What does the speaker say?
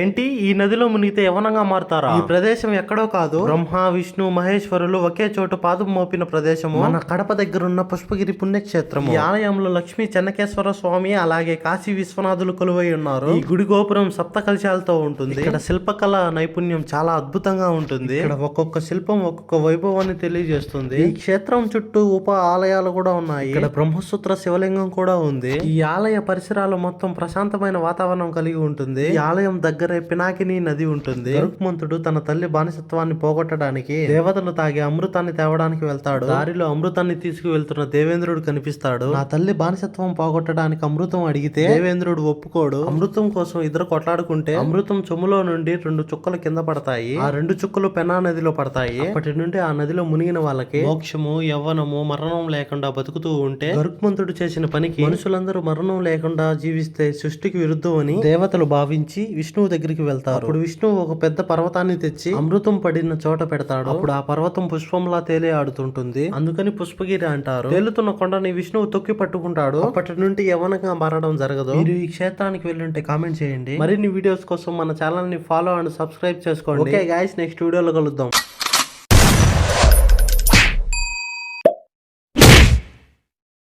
ఏంటి? ఈ నదిలో మునిగితే యవనంగా మారుతారా? ఈ ప్రదేశం ఎక్కడో కాదు. బ్రహ్మ విష్ణు మహేశ్వరులు ఒకే చోట పాదం మోపిన ప్రదేశము. మన కడప దగ్గర ఉన్న పుష్పగిరి పుణ్యక్షేత్రం ఈ ఆలయంలో లక్ష్మీ చెన్నకేశ్వర స్వామి అలాగే కాశీ విశ్వనాథులు కొలువై ఉన్నారు. ఈ గుడి గోపురం సప్త కలశాలతో ఉంటుంది. ఇక్కడ శిల్పకళ నైపుణ్యం చాలా అద్భుతంగా ఉంటుంది. ఇక్కడ ఒక్కొక్క శిల్పం ఒక్కొక్క వైభవాన్ని తెలియజేస్తుంది. ఈ క్షేత్రం చుట్టూ ఉప ఆలయాలు కూడా ఉన్నాయి. ఇక్కడ బ్రహ్మసూత్ర శివలింగం కూడా ఉంది. ఈ ఆలయ పరిసరాలు మొత్తం ప్రశాంతమైన వాతావరణం కలిగి ఉంటుంది. ఈ ఆలయం దగ్గరే పినాకిని నది ఉంటుంది. గరుత్మంతుడు తన తల్లి బానిసత్వాన్ని పోగొట్టడానికి దేవతలు తాగే అమృతాన్ని తేవడానికి వెళ్తాడు. దారిలో అమృతాన్ని తీసుకువెళ్తున్న దేవేంద్రుడు కనిపిస్తాడు. నా తల్లి బానిసత్వం పోగొట్టడానికి అమృతం అడిగితే దేవేంద్రుడు ఒప్పుకోడు. అమృతం కోసం ఇద్దరు కొట్లాడుకుంటే అమృతం చెములో నుండి రెండు చుక్కలు కింద పడతాయి. ఆ రెండు చుక్కలు పెనా నదిలో పడతాయి. అప్పటి నుండి ఆ నదిలో మునిగిన వాళ్ళకి మోక్షము యవ్వనము మరణం లేకుండా బతుకుతూ ఉంటే గరుక్మంతుడు చేసిన పనికి మనుషులందరూ మరణం లేకుండా జీవిస్తే సృష్టికి విరుద్ధం అని దేవతలు భావించి విష్ణువు దగ్గరికి వెళ్తారు. అప్పుడు విష్ణువు ఒక పెద్ద పర్వతాన్ని తెచ్చి అమృతం పడిన చోట పెడతాడు. అప్పుడు ఆ పర్వతం పుష్పంలా తేలి ఆడుతుంటుంది. అందుకని పుష్పగిరి అంటారు. తేలుతున్న కొండని విష్ణువు తొక్కి పట్టుకుంటాడు. అప్పటి నుండి యవనంగా మారడం జరగదు. మీరు ఈ క్షేత్రానికి వెళ్ళుంటే కామెంట్ చేయండి. మరిన్ని వీడియోస్ కోసం మన ఛానల్ని ఫాలో అండ్ సబ్స్క్రైబ్ చేసుకోండి. ఓకే గాయస్ నెక్స్ట్ వీడియోలో కలుద్దాం.